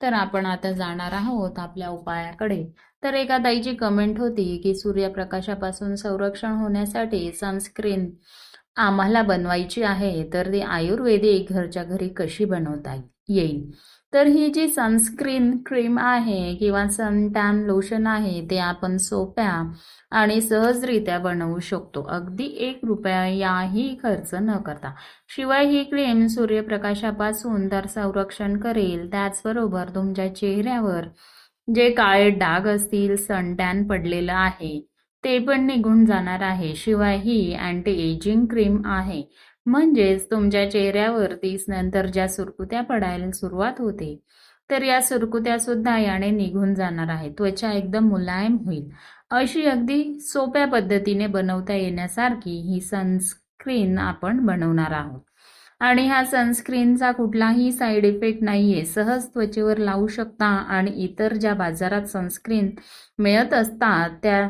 तर आपण आता जाणार आहोत आपल्या उपायाकडे. तर एका ताईची कमेंट होती की सूर्यप्रकाशापासून संरक्षण होण्यासाठी सनस्क्रीन आम्हाला बनवायची आहे तर ती आयुर्वेदिक घरच्या घरी कशी बनवता येईल? तर ही जी सनस्क्रीन क्रीम आहे किंवा सनटॅन लोशन आहे ते आपण सोप्या आणि सहजरित्या बनवू शकतो. अगदी एक रुपयाही खर्च न करता. शिवाय ही क्रीम सूर्यप्रकाशापासून तर संरक्षण करेल. त्याचबरोबर तुमच्या चेहऱ्यावर जे काळे डाग असतील सनटॅन पडलेलं आहे ते पण निघून जाणार आहे. शिवाय ही अँटी एजिंग क्रीम आहे. म्हणजेच तुमच्या चेहऱ्यावर तीस नंतर ज्या सुरकुत्या पडायला सुरुवात होते तर या सुरकुत्या सुद्धा याने निघून जाणार आहे त्वचा एकदम मुलायम होईल. अशी अगदी सोप्या पद्धतीने बनवता येण्यासारखी ही सनस्क्रीन आपण बनवणार आहोत. आणि ह्या सनस्क्रीनचा कुठलाही साईड इफेक्ट नाही आहे सहज त्वचेवर लावू शकता आणि इतर ज्या बाजारात सनस्क्रीन मिळत असतात त्या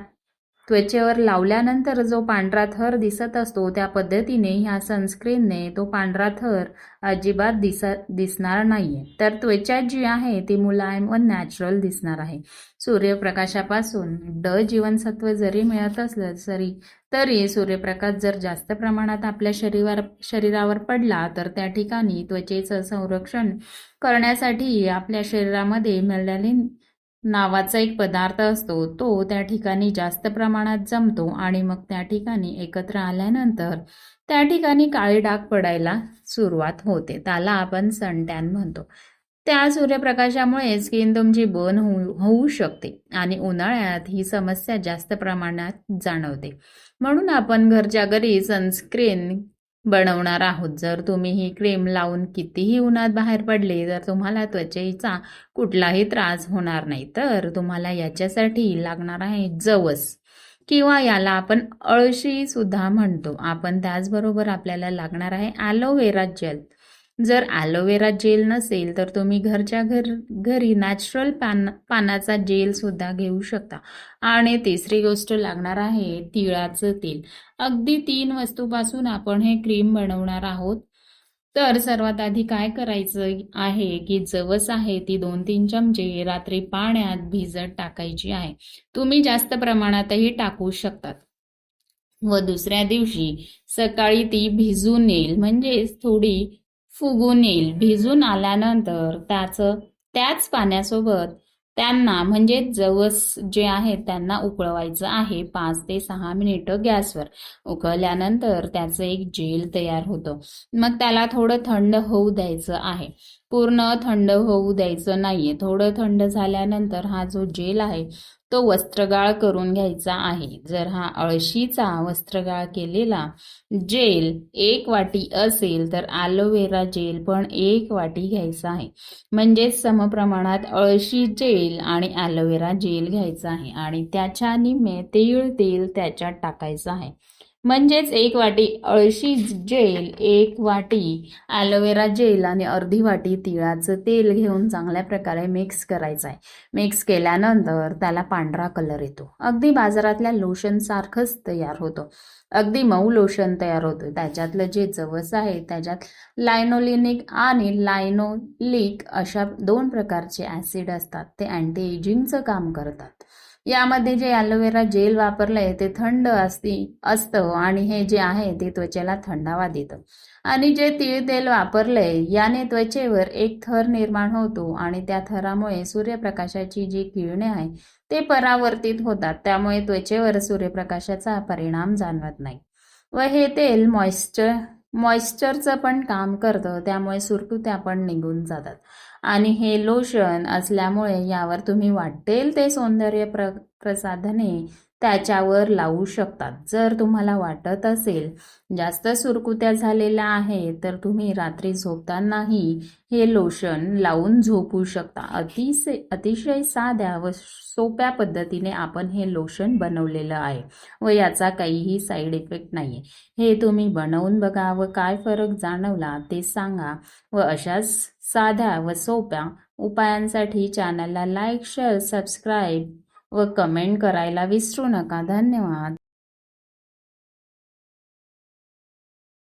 त्वचेवर लावल्यानंतर जो पांढरा थर दिसत असतो त्या पद्धतीने ह्या सनस्क्रीनने तो पांढरा थर अजिबात दिस दिसणार नाही आहे तर त्वचा जी आहे ती मुलायम व नॅचरल दिसणार आहे. सूर्यप्रकाशापासून ड जीवनसत्व जरी मिळत असलं तरी तरी सूर्यप्रकाश जर जास्त प्रमाणात आपल्या शरीरावर शरीरावर पडला तर त्या ठिकाणी त्वचेचं संरक्षण करण्यासाठी आपल्या शरीरामध्ये मेलॅनिन नावाचा एक पदार्थ असतो तो त्या ठिकाणी जास्त प्रमाणात जमतो आणि मग त्या ठिकाणी एकत्र आल्यानंतर त्या ठिकाणी काळे डाग पडायला सुरुवात होते. त्याला आपण सनटॅन म्हणतो. त्या सूर्यप्रकाशामुळे स्किन तुमची बर्न होऊ होऊ शकते आणि उन्हाळ्यात ही समस्या जास्त प्रमाणात जाणवते. म्हणून आपण घरच्या घरी सनस्क्रीन बनवणार आहोत. जर तुम्ही ही क्रीम लावून कितीही उन्हात बाहेर पडले तर तुम्हाला त्वचेचा कुठलाही त्रास होणार नाही. तर तुम्हाला याच्यासाठी लागणार आहे जवस किंवा याला आपण अळशी सुद्धा म्हणतो. आपण त्याचबरोबर आपल्याला लागणार आहे ॲलोवेरा जेल जर ॲलोवेरा जेल नसेल तर तुम्ही घरच्या घर घरी नॅचरल पान पानाचा जेल सुद्धा घेऊ शकता. आणि तिसरी गोष्ट लागणार आहे तिळाचं तेल. अगदी तीन वस्तूपासून आपण हे क्रीम बनवणार आहोत. तर सर्वात आधी काय करायचं आहे की जवस आहे ती दोन तीन चमचे रात्री पाण्यात भिजत टाकायची आहे. तुम्ही जास्त प्रमाणातही टाकू शकतात. व दुसऱ्या दिवशी सकाळी ती भिजून येईल. म्हणजेच थोडी फुगून येईल. भिजून आल्यानंतर त्याचं त्याच पाण्यासोबत त्यांना म्हणजे जवस जे आहे त्यांना उकळवायचं आहे पाच ते सहा मिनिटं गॅसवर. उकळल्यानंतर त्याचं एक जेल तयार होतं. मग त्याला थोडं थंड होऊ द्यायचं आहे. पूर्ण थंड होऊ द्यायचं नाहीये. थोडं थंड झाल्यानंतर हा जो जेल आहे तो वस्त्रगाळ करून घ्यायचा आहे. जर हा अळशीचा वस्त्रगाळ केलेला जेल एक वाटी असेल तर ॲलोवेरा जेल पण एक वाटी घ्यायचा आहे. म्हणजेच समप्रमाणात अळशी जेल आणि ॲलोवेरा जेल घ्यायचा आहे आणि त्याच्या निम्मे तेळ तेल त्याच्यात टाकायचं आहे. म्हणजेच एक वाटी अळशी जेल एक वाटी ॲलोवेरा जेल आणि अर्धी वाटी तिळाचं तेल घेऊन चांगल्या प्रकारे मिक्स करायचं आहे मिक्स केल्यानंतर त्याला पांढरा कलर येतो. अगदी बाजारातल्या लोशनसारखंच तयार होतं. अगदी मऊ लोशन तयार होतं. त्याच्यातलं जे जवस आहे त्याच्यात लायनोलिनिक आणि लायनोलिक अशा दोन प्रकारचे ॲसिड असतात. ते अँटी एजिंगचं काम करतात. यामध्ये जे ॲलोवेरा जेल वापरलंय ते थंड असती असतं आणि हे जे आहे ते त्वचेला थंडावा देतं. आणि जे तीळ तेल वापरलंय याने त्वचेवर एक थर निर्माण होतो आणि त्या थरामुळे सूर्यप्रकाशाची जी किरणे आहे ते परावर्तित होतात. त्यामुळे त्वचेवर सूर्यप्रकाशाचा परिणाम जाणवत नाही. व हे तेल मॉइश्चर मॉइश्चरचं पण काम करतं त्यामुळे सुरकुत्या पण निघून जातात. आणि हे लोशन असल्यामुळे यावर तुम्ही वाटेल ते सौंदर्य प्र प्रसाधने त्याच्यावर लावू शकतात. जर तुम्हाला वाटत असेल जास्त सुरकुत्या झालेल्या आहे तर तुम्ही रात्री झोपतानाही हे लोशन लावून झोपू शकता. अतिशय अतिशय साध्या व सोप्या पद्धतीने आपण हे लोशन बनवलेलं आहे व याचा काहीही साईड इफेक्ट नाही हे तुम्ही बनवून बघा व काय फरक जाणवला ते सांगा व अशाच साध्या व सोप्या उपायांसाठी चॅनलला लाईक शेअर सबस्क्राईब व कमेंट करायला विसरू नका. धन्यवाद.